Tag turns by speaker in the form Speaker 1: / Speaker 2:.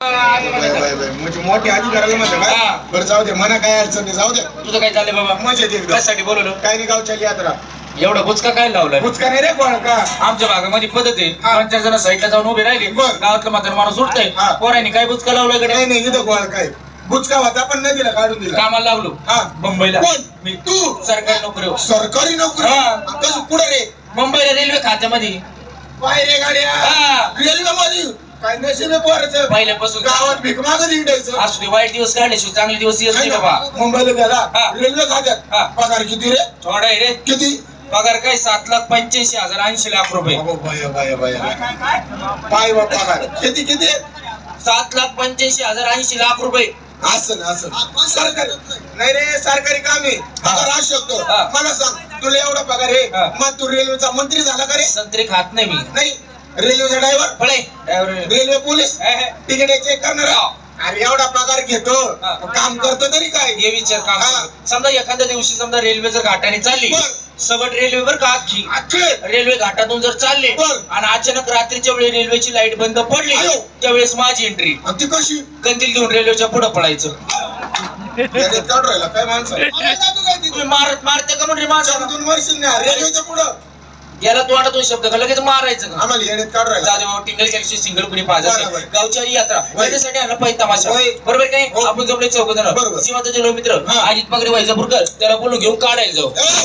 Speaker 1: म्हणजे मोठी आधी करायला म्हणतं. का बरं जाऊ दे मना काय अडचण नाही जाऊ दे.
Speaker 2: तुझं काय चाललंय बाबा?
Speaker 1: मजेत एकदम.
Speaker 2: कशासाठी बोलवलं?
Speaker 1: काय नाही गावच्या यात्रा.
Speaker 2: एवढा बुचका काय लावलाय?
Speaker 1: पुचका नाही रे कोण का?
Speaker 2: आमच्या भागामध्ये पद्धत आहे.
Speaker 1: हा.
Speaker 2: दोन चार जण साईडला जाऊन उभे राहिले.
Speaker 1: बर.
Speaker 2: गावातलं म्हातारा माणूस उठतंय.
Speaker 1: हा.
Speaker 2: पोरांनी काय बुचका लावलायकडे
Speaker 1: नाही नाही इथं कोण काय? बुचका होता पण नाही दिला काढून दिला.
Speaker 2: कामाला लागलो
Speaker 1: हा.
Speaker 2: मुंबईला
Speaker 1: कोण?
Speaker 2: मी.
Speaker 1: तू?
Speaker 2: सरकारी नोकरी.
Speaker 1: सरकारी नोकरी?
Speaker 2: हा.
Speaker 1: कसं पुढे रे?
Speaker 2: मुंबईला रेल्वे खात्यामध्ये.
Speaker 1: पाय रे गाड्या.
Speaker 2: हा.
Speaker 1: काय नशीब आहे पोराचं?
Speaker 2: पहिल्यापासून.
Speaker 1: गावात भीक मागत हिंडायचं.
Speaker 2: असू दे वाईट दिवस काढल्याशिवाय चांगले दिवस येत नाही बाबा.
Speaker 1: मुंबईला गेला. रेल्वे खात्यात.
Speaker 2: हा.
Speaker 1: पगार किती रे?
Speaker 2: थोडा आहे रे.
Speaker 1: किती?
Speaker 2: पगार काय सात लाख पंच्याऐंशी हजार ऐंशी लाख रुपये.
Speaker 1: अगो बाया बाया बाया. पाय बा पगार. किती किती?
Speaker 2: सात लाख पंच्याऐंशी हजार ऐंशी लाख रुपये.
Speaker 1: असं ना असं सरकारी नाही रे सरकारी काम आहे. पगार असू शकतो.
Speaker 2: हा.
Speaker 1: मला सांग तुला एवढा पगार आहे?
Speaker 2: हा.
Speaker 1: मग तू रेल्वेचा मंत्री झाला का रे?
Speaker 2: संत्री खात नाही मी.
Speaker 1: नाही. रेल्वेचा ड्रायव्हर?
Speaker 2: फळे
Speaker 1: रेल्वे पोलीस? चेक करणार. अरे एवढा पगार घेतो. काम करतो तरी काय?
Speaker 2: हे विचार काम
Speaker 1: हा.
Speaker 2: समजा एखाद्या दिवशी समजा रेल्वे जर घाटाने चालली. सगट रेल्वेवर का अख्खे रेल्वे घाटातून जर चालले. आणि अचानक रात्रीच्या वेळी रेल्वेची लाइट बंद पडली. त्यावेळेस माझी एंट्री
Speaker 1: ती कशी?
Speaker 2: कंदील घेऊन रेल्वेच्या पुढे पडायचं.
Speaker 1: काय माणसं?
Speaker 2: मारत मारते का म्हणजे माझा
Speaker 1: चार दोन वर्ष रेल्वेच्या पुढं.
Speaker 2: याला तोंडातून शब्द का? लगेच मारायचं का?
Speaker 1: आम्हाला येण्यात काढून राहिला.
Speaker 2: जाऊ टिंगल कॅल्शी सिंगल कुणी पाच
Speaker 1: बरोबर.
Speaker 2: गावची आणि यात्रा. त्याच्यासाठी आला पाहिजे तमाशा.
Speaker 1: होय.
Speaker 2: बरोबर काय
Speaker 1: हो.
Speaker 2: आपण जमले चौघ जण
Speaker 1: बरोबर.
Speaker 2: मित्र
Speaker 1: हा.
Speaker 2: अजित पगडे व्हायचा बुरकर त्याला बोलून घेऊन काढायला जाऊ.
Speaker 1: ए,